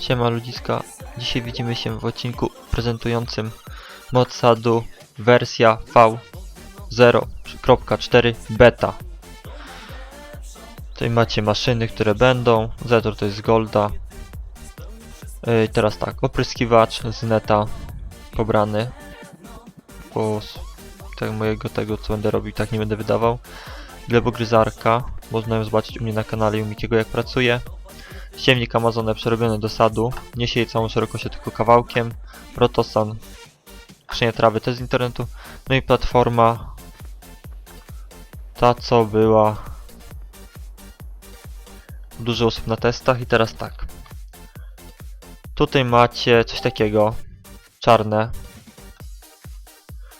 Siema ludziska, dzisiaj widzimy się w odcinku prezentującym mod sadu wersja V0.4 beta. Tutaj macie maszyny, które będą, Zetor to jest Golda. Yy, teraz tak, opryskiwacz z neta pobrany, z tego mojego tego co będę robił tak nie będę wydawał. Glebogryzarka, można ją zobaczyć u mnie na kanale u Mikiego jak pracuje. Siewnik Amazona przerobiony do sadu. Nie sieje całą szerokością, tylko kawałkiem. Rotosan. Krzenie trawy też z internetu. No i platforma. Ta co była. Dużo osób na testach i teraz tak. Tutaj macie coś takiego. Czarne.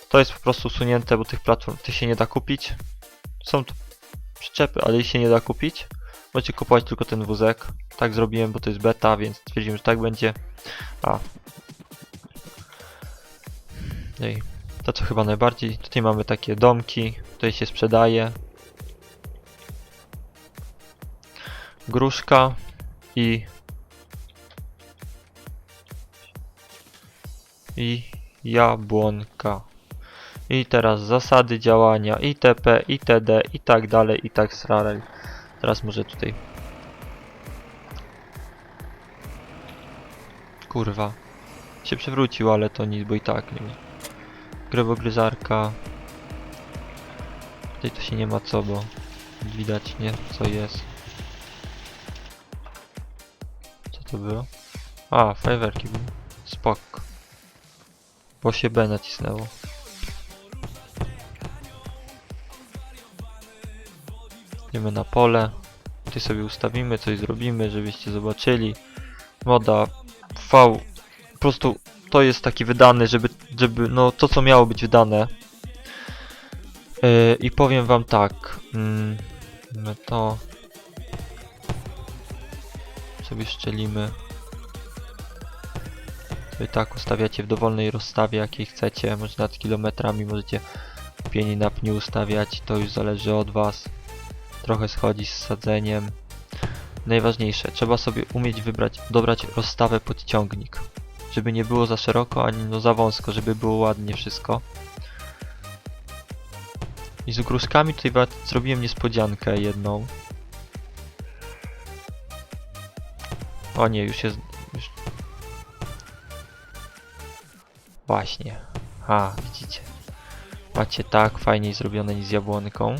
To jest po prostu usunięte, bo tych platform tych się nie da kupić. Są tu przyczepy, ale ich się nie da kupić. Możecie kupować tylko ten wózek. Tak zrobiłem, bo to jest beta, więc stwierdziłem, że tak będzie. A. I to co chyba najbardziej. Tutaj mamy takie domki. Tutaj się sprzedaje. Gruszka i i jabłonka. I teraz zasady działania itp, itd i tak dalej i tak srarel. Teraz może tutaj. Kurwa. Się przewrócił, ale to nic, bo i tak nie. Grebogryzarka. Tutaj to się nie ma co, bo widać nie co jest. Co to było? A, fajerwerki były. Spok. Bo się B nacisnęło. Idziemy na pole. Tutaj sobie ustawimy, coś zrobimy, żebyście zobaczyli. Moda V. Po prostu to jest taki wydany, żeby, żeby no to co miało być wydane. Yy, I powiem wam tak. No to sobie szczelimy. Sobie tak ustawiacie w dowolnej rozstawie jakiej chcecie. Może nad kilometrami możecie pieni na pniu ustawiać. To już zależy od was trochę schodzi z sadzeniem. Najważniejsze, trzeba sobie umieć wybrać, dobrać rozstawę pod ciągnik. Żeby nie było za szeroko, ani no za wąsko, żeby było ładnie wszystko. I z gruszkami tutaj zrobiłem niespodziankę jedną. O nie, już jest... Już... Właśnie. A, widzicie. Macie tak fajniej zrobione niż z jabłonką.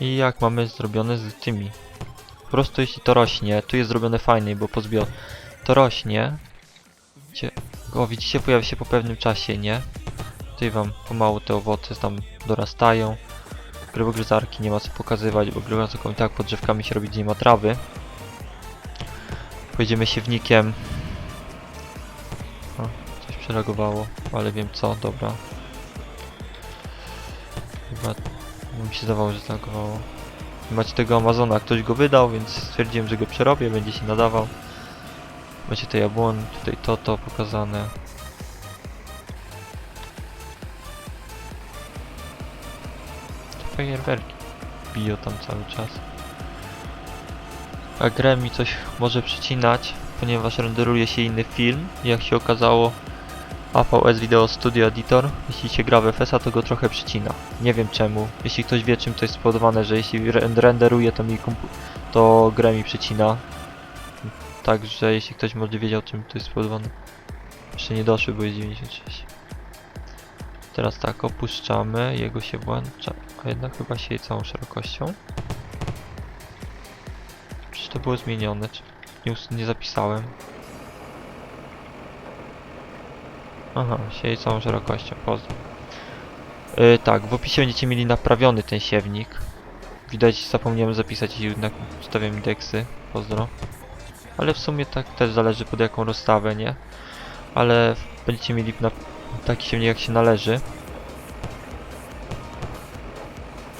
I jak mamy zrobione z tymi? Po prostu jeśli to rośnie, tu jest zrobione fajniej, bo pozbio to rośnie. Gdzie, o widzicie, pojawia się po pewnym czasie, nie? Tutaj wam pomału te owoce tam dorastają. Grybogryzarki nie ma co pokazywać, bo grybogryzarką tak pod drzewkami się robi, gdzie nie ma trawy. Pojedziemy siewnikiem. O, coś przereagowało, ale wiem co, dobra. Mi się zdawało, że zlagowało. Macie tego Amazona, ktoś go wydał, więc stwierdziłem, że go przerobię, będzie się nadawał. Macie te jabłon, tutaj to, to pokazane. Fajerwerki biją tam cały czas. A grę mi coś może przycinać, ponieważ renderuje się inny film. Jak się okazało, AVS Video Studio Editor, jeśli się gra w FS-a, to go trochę przycina. Nie wiem czemu. Jeśli ktoś wie czym to jest spowodowane, że jeśli re- renderuje to mi to grę mi przycina. Także jeśli ktoś może wiedział czym to jest spowodowane. Jeszcze nie doszły, bo jest 96. Teraz tak, opuszczamy, jego się włącza, a jednak chyba się całą szerokością. Czy to było zmienione, czy nie, nie zapisałem. Aha, sieje całą szerokością, pozdro. Yy, tak, w opisie będziecie mieli naprawiony ten siewnik. Widać, zapomniałem zapisać i jednak wstawiam indeksy, pozdro. Ale w sumie tak też zależy pod jaką rozstawę, nie? Ale będziecie mieli taki siewnik jak się należy.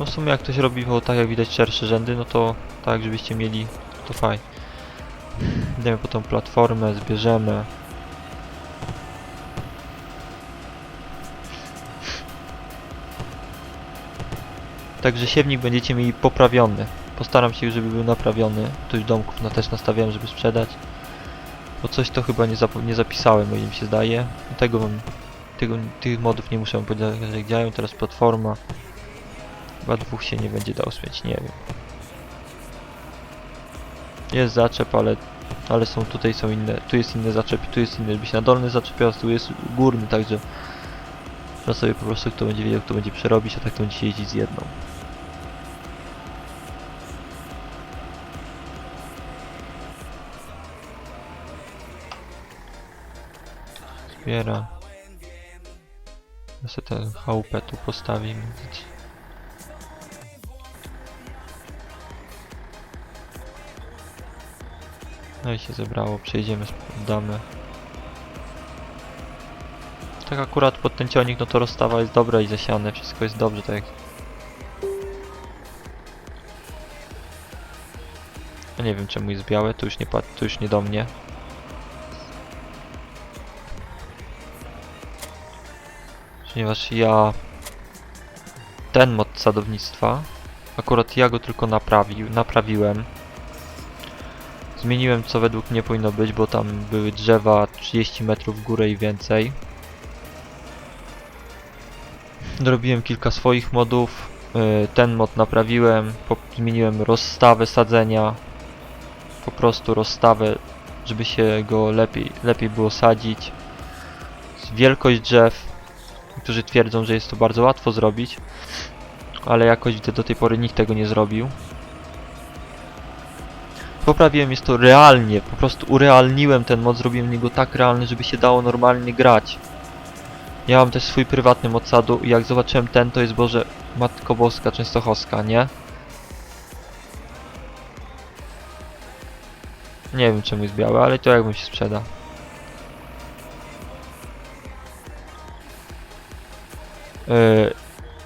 No w sumie jak ktoś robi, bo tak jak widać szersze rzędy, no to tak żebyście mieli to fajnie. Idziemy po tą platformę, zbierzemy. Także siewnik będziecie mieli poprawiony. Postaram się, żeby był naprawiony. Już domków na też nastawiałem, żeby sprzedać. Bo coś to chyba nie, nie zapisałem, o ile mi się zdaje. Tego mam, tego, tych modów nie muszę powiedzieć, jak działają. Teraz platforma. Chyba dwóch się nie będzie dało śmieć, nie wiem. Jest zaczep, ale, ale są tutaj są inne. Tu jest inny zaczep, tu jest inny, żeby się na dolny zaczepiał, tu jest górny, także trzeba sobie po prostu kto będzie wiedział, kto będzie przerobić, a tak to będzie jeździć z jedną. Zbiera. Ja sobie tę chałupę tu postawimy. No i się zebrało, przejdziemy, damy. Tak akurat pod ten cionik, no to rozstawa jest dobra i zasiane, wszystko jest dobrze, tak jak... Ja nie wiem czemu jest białe, to już nie, to już nie do mnie. Ponieważ ja... Ten mod sadownictwa, akurat ja go tylko naprawił, naprawiłem. Zmieniłem co według mnie powinno być, bo tam były drzewa 30 metrów w górę i więcej. Dorobiłem kilka swoich modów. y, Ten mod naprawiłem. Zmieniłem rozstawę sadzenia. Po prostu rozstawę, żeby się go lepiej, lepiej było sadzić. Wielkość drzew. Niektórzy twierdzą, że jest to bardzo łatwo zrobić. Ale jakoś widzę do tej pory nikt tego nie zrobił poprawiłem jest to realnie, po prostu urealniłem ten mod, zrobiłem niego tak realny, żeby się dało normalnie grać. Ja mam też swój prywatny mod sadu i jak zobaczyłem ten, to jest Boże Matko Boska Częstochowska, nie? Nie wiem czemu jest białe, ale to jakbym się sprzeda.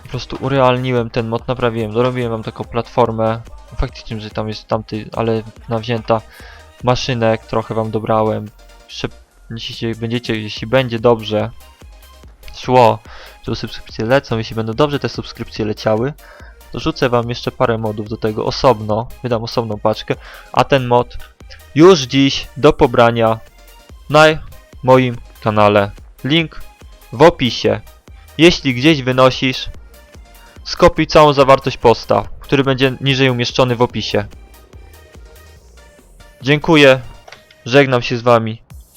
Po prostu urealniłem ten mod, naprawiłem, dorobiłem wam taką platformę. Faktycznie, że tam jest tamty, ale nawzięta maszynek, trochę wam dobrałem. Jeśli będziecie, jeśli będzie dobrze szło, że subskrypcje lecą, jeśli będą dobrze te subskrypcje leciały, to rzucę wam jeszcze parę modów do tego osobno, wydam osobną paczkę, a ten mod już dziś do pobrania na moim kanale. Link w opisie. Jeśli gdzieś wynosisz, skopiuj całą zawartość posta, który będzie niżej umieszczony w opisie. Dziękuję, żegnam się z wami.